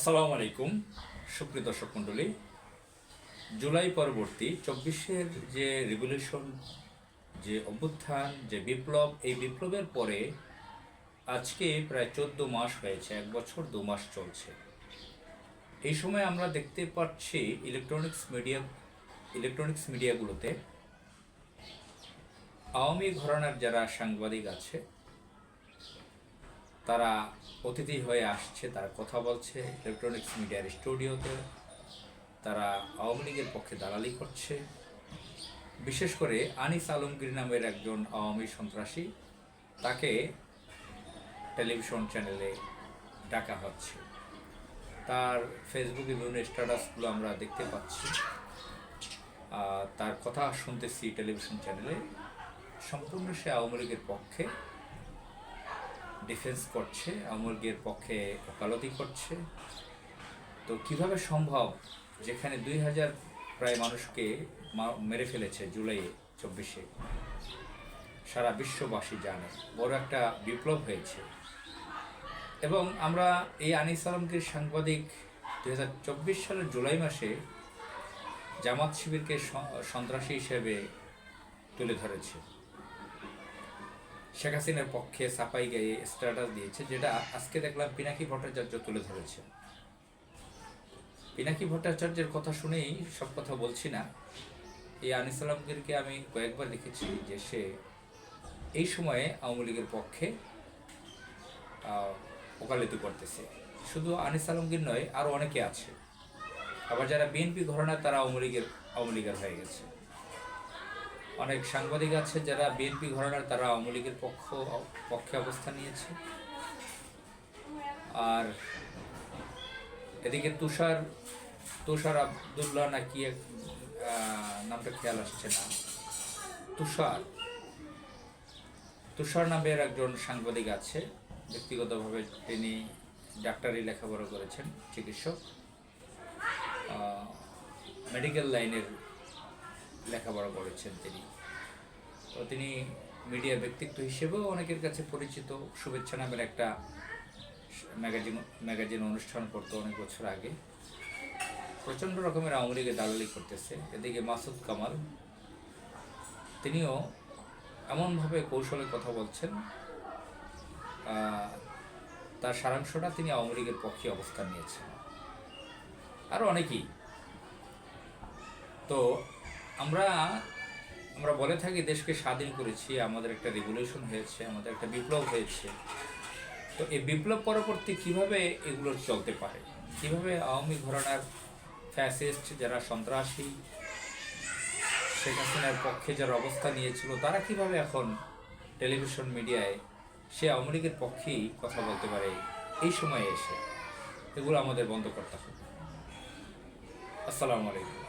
আসসালামু আলাইকুম, সুপ্রিয় দর্শক মণ্ডলী। জুলাই পরবর্তী চব্বিশের যে রেগুলেশন, যে অভ্যুত্থান, যে বিপ্লব, এই বিপ্লবের পরে আজকে প্রায় চোদ্দ মাস হয়েছে, এক বছর দু মাস চলছে। এই সময় আমরা দেখতে পাচ্ছি ইলেকট্রনিক্স মিডিয়া ইলেকট্রনিক্স মিডিয়াগুলোতে আওয়ামী ঘরানার যারা সাংবাদিক আছে তারা অতিথি হয়ে আসছে, তারা কথা বলছে ইলেকট্রনিক্স মিডিয়ার স্টুডিওতে তারা আওয়ামী লীগের পক্ষে দালালি করছে। বিশেষ করে আনিস আলমগীর নামের একজন আওয়ামী সন্ত্রাসী, তাকে টেলিভিশন চ্যানেলে ডাকা হচ্ছে। তার ফেসবুকে বিভিন্ন স্ট্যাটাসগুলো আমরা দেখতে পাচ্ছি। তার কথা শুনতেছি টেলিভিশন চ্যানেলে। সম্পূর্ণ সে আওয়ামী লীগের পক্ষে। ডিফেন্স করছে আওয়ামী পক্ষে ওকালতি করছে। তো কীভাবে সম্ভব যেখানে দুই হাজার প্রায় মানুষকে মেরে ফেলেছে জুলাই চব্বিশে? সারা বিশ্ববাসী জানে, বড় একটা বিপ্লব হয়েছে। এবং আমরা এই আনিস আলমগীর সাংবাদিক দুই হাজার চব্বিশ সালের জুলাই মাসে জামাত শিবিরকে সন্ত্রাসী হিসেবে তুলে ধরেছে। শেখ হাসিনার পক্ষে সাপাই গায়ে স্ট্যাটাস দিয়েছে, যেটা আজকে দেখলাম পিনাকি ভট্টাচার্য তুলে ধরেছে। পিনাকি ভট্টাচার্যের কথা শুনেই সব কথা বলছি না। এই আনিস আলমগীরকে আমি কয়েকবার দেখেছি যে সে এই সময়ে আওয়ামী লীগের পক্ষে ওকালতি করতেছে। শুধু আনিস আলমগীর নয় আরও অনেকে আছে। আবার যারা বিএনপি ঘরানা, তারা আওয়ামী লীগের আওয়ামী লীগের হয়ে গেছে। অনেক সাংবাদিক আছে যারা বিএনপি ঘরানার, তারা আওয়ামী লীগের পক্ষ, পক্ষে অবস্থান নিয়েছে। আর এদিকে তুষার তুষার আবদুল্লাহ নাকি এক নামটা খেয়াল আসছে না। তুষার তুষার নামের একজন সাংবাদিক আছে। ব্যক্তিগতভাবে তিনি ডাক্তারি লেখাপড়া করেছেন, চিকিৎসক। মেডিকেল লাইনের লেখাপড়া করেছেন তিনি। তো তিনি মিডিয়া ব্যক্তিত্ব হিসেবেও অনেকের কাছে পরিচিত। শুভেচ্ছা নামের একটা ম্যাগাজিন ম্যাগাজিন অনুষ্ঠান করতো অনেক বছর আগে। প্রচণ্ড রকমের আওয়ামী লীগের দালালি করতেছে। এদিকে মাসুদ কামাল, তিনিও এমনভাবে কৌশলে কথা বলছেন তার সারাংশটা তিনি আওয়ামী লীগের পক্ষে অবস্থান নিয়েছেন। আরও অনেকেই। তো আমরা আমরা বলে থাকি দেশকে স্বাধীন করেছি, আমাদের একটা রেগুলেশন হয়েছে, আমাদের একটা বিপ্লব হয়েছে। তো এই বিপ্লব পরবর্তী কীভাবে এগুলো চলতে পারে? কীভাবে আওয়ামী ঘরানার ফ্যাসিস্ট যারা সন্ত্রাসী হাসিনার পক্ষে যারা অবস্থা নিয়েছিল, তারা কীভাবে এখন টেলিভিশন মিডিয়ায় সে আওয়ামী লীগের পক্ষেই কথা বলতে পারে? এই সময়ে এসে এগুলো আমাদের বন্ধ করতে হবে। আসসালামু আলাইকুম।